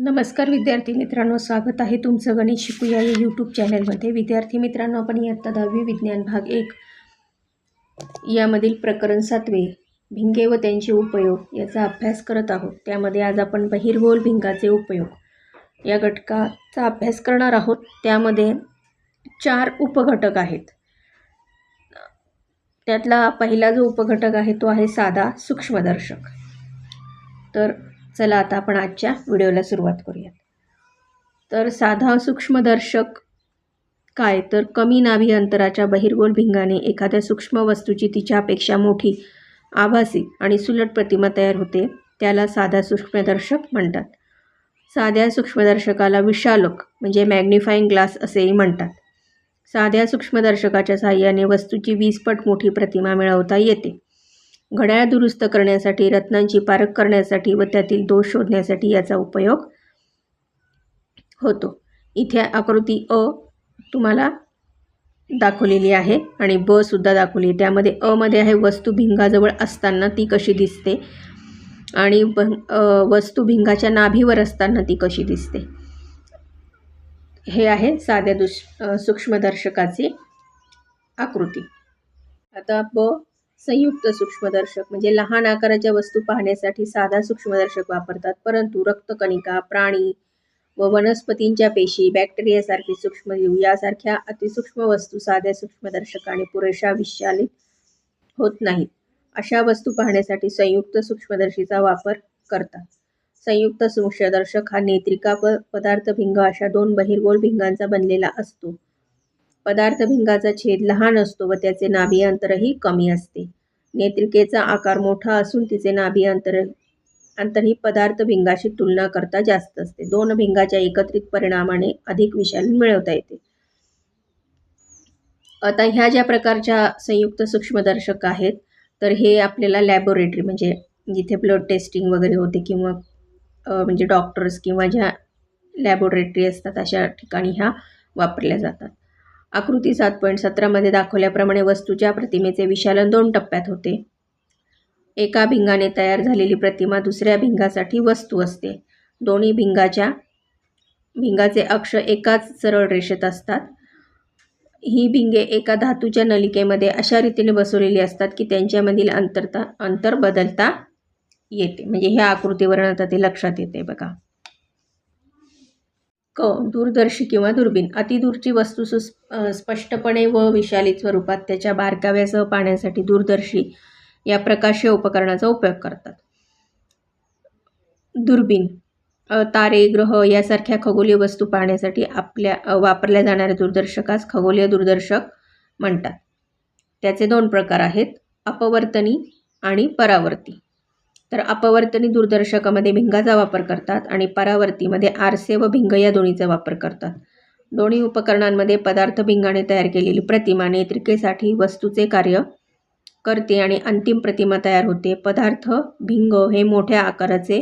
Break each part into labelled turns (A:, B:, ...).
A: नमस्कार विद्यार्थी मित्रांनो स्वागत आहे तुमचं गणित शिकूया या यूट्यूब चॅनलमध्ये विद्यार्थी मित्रांनो आपण इयत्ता दहावी विज्ञान भाग एक यामधील प्रकरण सातवे भिंगे व त्यांचे उपयोग याचा अभ्यास करत आहोत. त्यामध्ये आज आपण बहिर्गोल भिंगाचे उपयोग या घटकाचा अभ्यास करणार आहोत. त्यामध्ये चार उपघटक आहेत. त्यातला पहिला जो उपघटक आहे तो आहे साधा सूक्ष्मदर्शक. तर चला आता आपण आजच्या व्हिडिओला सुरुवात करूयात. तर साधा सूक्ष्मदर्शक काय? तर कमी नाभी अंतराच्या बहिर्गोल भिंगाने एखाद्या सूक्ष्म वस्तूची तिच्यापेक्षा मोठी आभासी आणि सुलट प्रतिमा तयार होते त्याला साधा सूक्ष्मदर्शक म्हणतात. साध्या सूक्ष्मदर्शकाला विशालक म्हणजे मॅग्निफाईंग ग्लास असेही म्हणतात. साध्या सूक्ष्मदर्शकाच्या सहाय्याने वस्तूची वीस पट मोठी प्रतिमा मिळवता येते. घड्याळ दुरुस्त करण्यासाठी रत्नांची पारख करण्यासाठी व त्यातील दोष शोधण्यासाठी याचा उपयोग होतो. इथे आकृती अ तुम्हाला दाखवलेली आहे आणि ब सुद्धा दाखवली. आहे त्यामध्ये अमध्ये आहे वस्तू भिंगाजवळ असताना ती कशी दिसते आणि वस्तू भिंगाच्या नाभीवर असताना ती कशी दिसते. हे आहे साध्या दुष सूक्ष्मदर्शकाची आकृती. आता ब संयुक्त सूक्ष्मदर्शक म्हणजे लहान आकाराच्या वस्तू पाहण्यासाठी साधा सूक्ष्मदर्शक वापरतात. परंतु रक्तकणिका प्राणी व वनस्पतींच्या पेशी बॅक्टेरियासारखी सूक्ष्मजीव यासारख्या अतिसूक्ष्म वस्तू साध्या सूक्ष्मदर्शकाने पुरेशा विशालित होत नाहीत. अशा वस्तू पाहण्यासाठी संयुक्त सूक्ष्मदर्शीचा वापर करतात. संयुक्त सूक्ष्मदर्शक हा नेत्रिका व पदार्थ भिंग अशा दोन बहिर्गोल भिंगांचा बनलेला असतो. पदार्थ भिंगाचा छेद लहान असतो व त्याचे नाभी अंतरही कमी असते. नेत्रिकेचा आकार मोठा असून तिचे नाभी अंतर अंतर ही पदार्थ भिंगाशी तुलना करता जास्त असते. दोन भिंगाच्या एकत्रित परिणामाने अधिक विषाणू मिळवता येते. आता ह्या ज्या प्रकारच्या संयुक्त सूक्ष्मदर्शक आहेत तर हे आपल्याला लॅबोरेटरी म्हणजे जिथे ब्लड टेस्टिंग वगैरे होते किंवा म्हणजे डॉक्टर्स किंवा ज्या लॅबोरेटरी असतात अशा ठिकाणी ह्या वापरल्या जातात. आकृती सात पॉईंट सतरामध्ये दाखवल्याप्रमाणे वस्तूच्या प्रतिमेचे विशालन दोन टप्प्यात होते. एका भिंगाने तयार झालेली प्रतिमा दुसऱ्या भिंगासाठी वस्तू असते. दोन्ही भिंगाच्या भिंगाचे अक्ष एकाच सरळ रेषेत असतात. ही भिंगे एका धातूच्या नलिकेमध्ये अशा रीतीने बसवलेली असतात की त्यांच्यामधील अंतरता अंतर बदलता येते. म्हणजे ह्या आकृतीवरून आता ते लक्षात येते बघा. क दूरदर्शी किंवा दुर्बीण अतिदूरची वस्तू सुस् स्पष्टपणे व विशालित स्वरूपात त्याच्या बारकाव्यासह पाहण्यासाठी दूरदर्शी या प्रकाशीय उपकरणाचा उपयोग करतात. दुर्बीण तारे ग्रह यासारख्या खगोलीय वस्तू पाहण्यासाठी आपल्या वापरल्या जाणाऱ्या दूरदर्शकास खगोलीय दूरदर्शक म्हणतात. त्याचे दोन प्रकार आहेत अपवर्तनी आणि परावर्ती. तर अपवर्तनी दूरदर्शकामध्ये भिंगाचा वापर करतात आणि परावर्तीमध्ये आरसे व भिंग या दोन्हीचा वापर करतात. दोन्ही उपकरणांमध्ये पदार्थ भिंगाने तयार केलेली प्रतिमा नेत्रिकेसाठी वस्तूचे कार्य करते आणि अंतिम प्रतिमा तयार होते. पदार्थ भिंग हे मोठ्या आकाराचे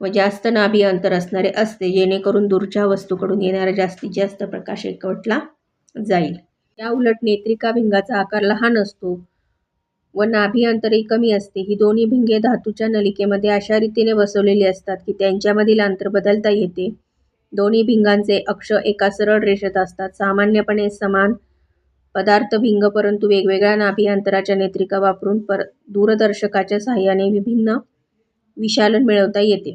A: व जास्त नाभी अंतर असणारे असते जेणेकरून दूरच्या वस्तूकडून येणारा जास्तीत जास्त प्रकाश एकवटला जाईल. त्या उलट नेत्रिका भिंगाचा आकार लहान असतो. व नाभी अंतरही कमी असते. ही दोन्ही भिंगे धातूच्या नलिकेमध्ये अशा रीतीने बसवलेली असतात की त्यांच्यामधील अंतर बदलता येते. दोन्ही भिंगांचे अक्ष एका सरळ रेषेत असतात. सामान्यपणे समान पदार्थ भिंग परंतु वेगवेगळ्या नाभी अंतराच्या नेत्रिका वापरून पर दूरदर्शकाच्या सहाय्याने विभिन्न विशालन मिळवता येते.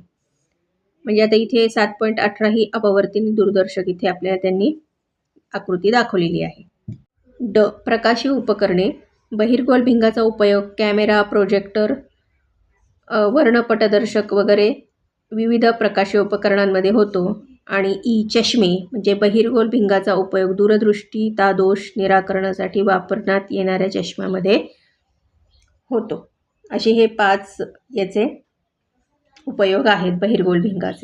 A: म्हणजे आता इथे सात पॉईंट अठरा ही अपवर्तिनी दूरदर्शक इथे आपल्याला त्यांनी आकृती दाखवलेली आहे. ड. प्रकाशी उपकरणे बहिर्गोल भिंगाचा उपयोग कॅमेरा प्रोजेक्टर वर्णपटदर्शक वगैरे विविध प्रकाशी उपकरणांमध्ये होतो. आणि ई चष्मे म्हणजे बहिर्गोल भिंगाचा उपयोग दूरदृष्टी तादोष निराकरणासाठी वापरण्यात येणाऱ्या चष्म्यामध्ये होतो. असे हे पाच याचे उपयोग आहेत बहिर्गोल भिंगाचे.